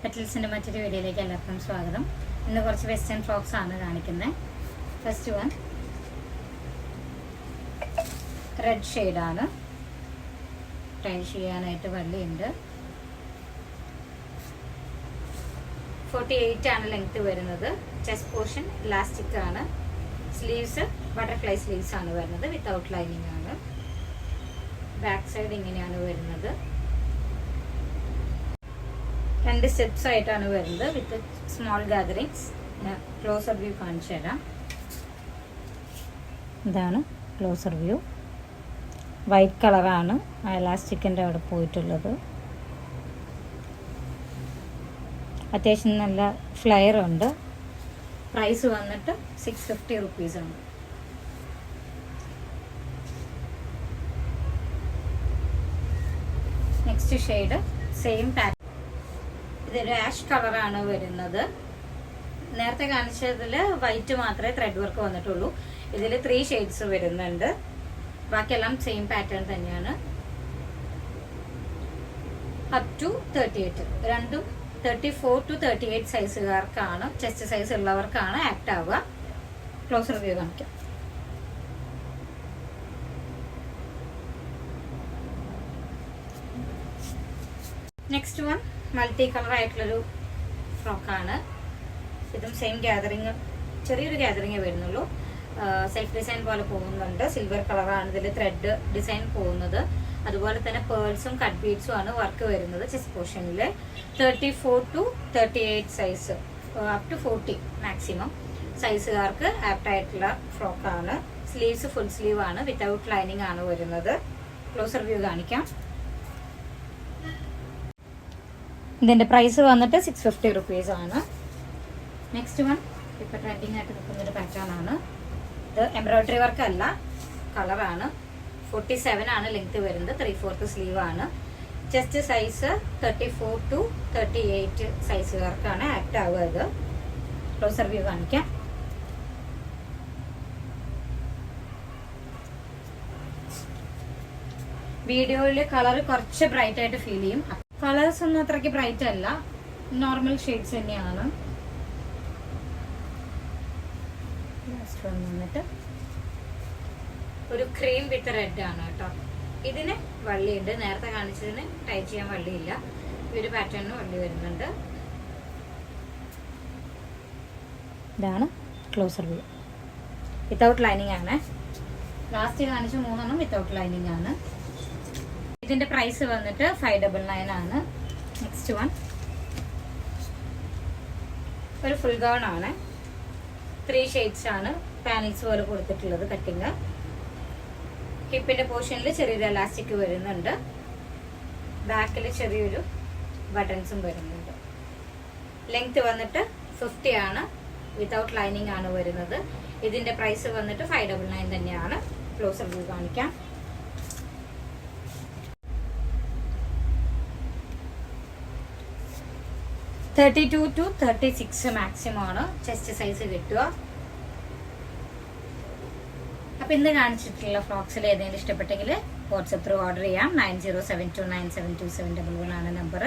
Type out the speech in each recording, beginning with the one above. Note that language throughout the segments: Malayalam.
പെറ്റൽസിന്റെ മറ്റൊരു വീഡിയോയിലേക്ക് എല്ലാവർക്കും സ്വാഗതം. ഇന്ന് കുറച്ച് വെസ്റ്റേൺ ഫ്രോക്സ് ആണ് കാണിക്കുന്നത്. ഫസ്റ്റ് വൺ റെഡ് ഷെയ്ഡാണ് ട്രൈ ചെയ്യാനായിട്ട് വള്ളിയുണ്ട്. ഫോർട്ടി എയ്റ്റ് ആണ് ലെങ്ത് വരുന്നത്. ചെസ്റ്റ് പോർഷൻ ഇലാസ്റ്റിക് ആണ്. സ്ലീവ്സ് ബട്ടർഫ്ലൈ സ്ലീവ്സ് ആണ് വരുന്നത്. വിത്തൗട്ട് ലൈനിങ് ആണ്. ബാക്ക് സൈഡ് ഇങ്ങനെയാണ് വരുന്നത്. രണ്ട് സ്റ്റെപ്സ് ആയിട്ടാണ് വരുന്നത് with small gatherings closer view കാണിച്ചു തരാം. ഇതാണ് ക്ലോസർ വ്യൂ വൈറ്റ് കളറാണ് ആ എലാസ്റ്റിക്കിന്റെ അവിടെ പോയിട്ടുള്ളത്. അത്യാവശ്യം നല്ല ഫ്ലെയർ ഉണ്ട്. പ്രൈസ് വന്നിട്ട് സിക്സ് ഫിഫ്റ്റി റുപ്പീസാണ് നെക്സ്റ്റ് ഷെയ്ഡ് സെയിം പാറ്റേൺ ഇതൊരു ആഷ് കളറാണ് വരുന്നത്. നേരത്തെ കാണിച്ചതിൽ വൈറ്റ് മാത്രമേ ത്രെഡ് വർക്ക് വന്നിട്ടുള്ളൂ. ഇതിൽ ത്രീ ഷെയ്ഡ്സ് വരുന്നുണ്ട്. ബാക്കിയെല്ലാം സെയിം പാറ്റേൺ തന്നെയാണ്. അപ് ടു തേർട്ടി എയ്റ്റ് രണ്ടും thirty four to thirty eight സൈസുകാർക്കാണ് chest size ഉള്ളവർക്കാണ് ആക്ട് ആവുക. ക്ലോസ് റിവ്യൂ കാണിക്കാം. നെക്സ്റ്റ് വൺ മൾട്ടി കളർ ആയിട്ടുള്ളൊരു ഫ്രോക്കാണ്. ഇതും സെയിം ഗ്യാതറിങ് ചെറിയൊരു ഗ്യാതറിങ് വരുന്നുള്ളൂ. സെൽഫ് ഡിസൈൻ പോലെ പോകുന്നുണ്ട്. സിൽവർ കളറാണ് ഇതിൽ ത്രെഡ് ഡിസൈൻ പോകുന്നത്. അതുപോലെ തന്നെ പേൾസും കട്ട് ബീഡ്സും ആണ് വർക്ക് വരുന്നത് ചെസ്റ്റ് പോർഷനിൽ thirty four to thirty eight size up to forty maximum സൈസുകാർക്ക് apt ആയിട്ടുള്ള ഫ്രോക്കാണ്. സ്ലീവ്സ് ഫുൾ സ്ലീവ് ആണ്. വിത്തൗട്ട് ലൈനിങ് ആണ് വരുന്നത്. ക്ലോസർ വ്യൂ കാണിക്കാം. ഇതിന്റെ പ്രൈസ് വന്നിട്ട് സിക്സ് ഫിഫ്റ്റി റുപ്പീസ് ആണ്. നെക്സ്റ്റ് വൺ ഇപ്പൊ ട്രെൻഡിങ് ആയിട്ട് നിൽക്കുന്ന ഒരു പാറ്റേൺ ആണ്. ഇത് എംബ്രോയിഡറി വർക്ക് അല്ല കളറാണ് ഫോർട്ടി സെവൻ ആണ് ലെങ്ത് വരുന്നത് ത്രീ ഫോർത്ത് സ്ലീവ് ആണ്. Chest size thirty four to thirty eight സൈസുകാർക്കാണ് act ആവുക ഇത് ക്ലോസർ വ്യൂ കാണിക്കാം വീഡിയോയിൽ കളർ കുറച്ച് ബ്രൈറ്റ് ആയിട്ട് ഫീൽ ചെയ്യും. കളേഴ്സ് ഒന്നും അത്രയ്ക്ക് ബ്രൈറ്റ് അല്ല. നോർമൽ ഷെയ്ഡ്സ് തന്നെയാണ്. ലാസ്റ്റ് വൺ വന്നിട്ട്. ഒരു ക്രീം വിത്ത് റെഡ് ആണ് കേട്ടോ. ഇതിന് വള്ളിയുണ്ട്. നേരത്തെ കാണിച്ചതിന് ടൈ ചെയ്യാൻ വള്ളിയില്ല. ഈ ഒരു പാറ്റേണിന് വള്ളി വരുന്നുണ്ട്. ഇതാണ് ക്ലോസർ വ്യൂ വിത്തൗട്ട് ലൈനിങ് ആണ്. ലാസ്റ്റ് കാണിച്ച മൂന്നെണ്ണം വിത്തൗട്ട് ലൈനിങ് ആണ്. ഇതിന്റെ പ്രൈസ് വന്നിട്ട് ഫൈവ് ഡബിൾ നയൻ ആണ്. നെക്സ്റ്റ് വൺ ഒരു ഫുൾ ഗൗൺ ആണ്. ത്രീ ഷെയ്ഡ്സ് ആണ് പാനൽസ് പോലെ കൊടുത്തിട്ടുള്ളത് കട്ടിങ് ഹിപ്പിന്റെ പോർഷനിൽ ചെറിയൊരു എലാസ്റ്റിക് വരുന്നുണ്ട്. ബാക്കിൽ ചെറിയൊരു ബട്ടൺസും വരുന്നുണ്ട്. ലെങ്ത് വന്നിട്ട് ഫിഫ്റ്റി ആണ്. വിതൗട്ട് ലൈനിങ് ആണ് വരുന്നത്. ഇതിന്റെ പ്രൈസ് വന്നിട്ട് ഫൈവ് ഡബിൾ നയൻ തന്നെയാണ്. ക്ലോസർ വ്യൂ കാണിക്കാം. Thirty two to thirty six maximum ആണ്. ചെസ്റ്റ് സൈസ് കിട്ടുക. അപ്പൊ ഇന്ന് കാണിച്ചിട്ടുള്ള ഫ്രോക്സിൽ ഏതെങ്കിലും ഇഷ്ടപ്പെട്ടെങ്കിൽ വാട്സപ്പ് ത്രൂ ഓർഡർ ചെയ്യാം. Nine zero seven two nine seven two seven double one ആണ് നമ്പർ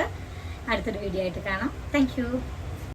അടുത്തൊരു വീഡിയോ ആയിട്ട് കാണാം. താങ്ക്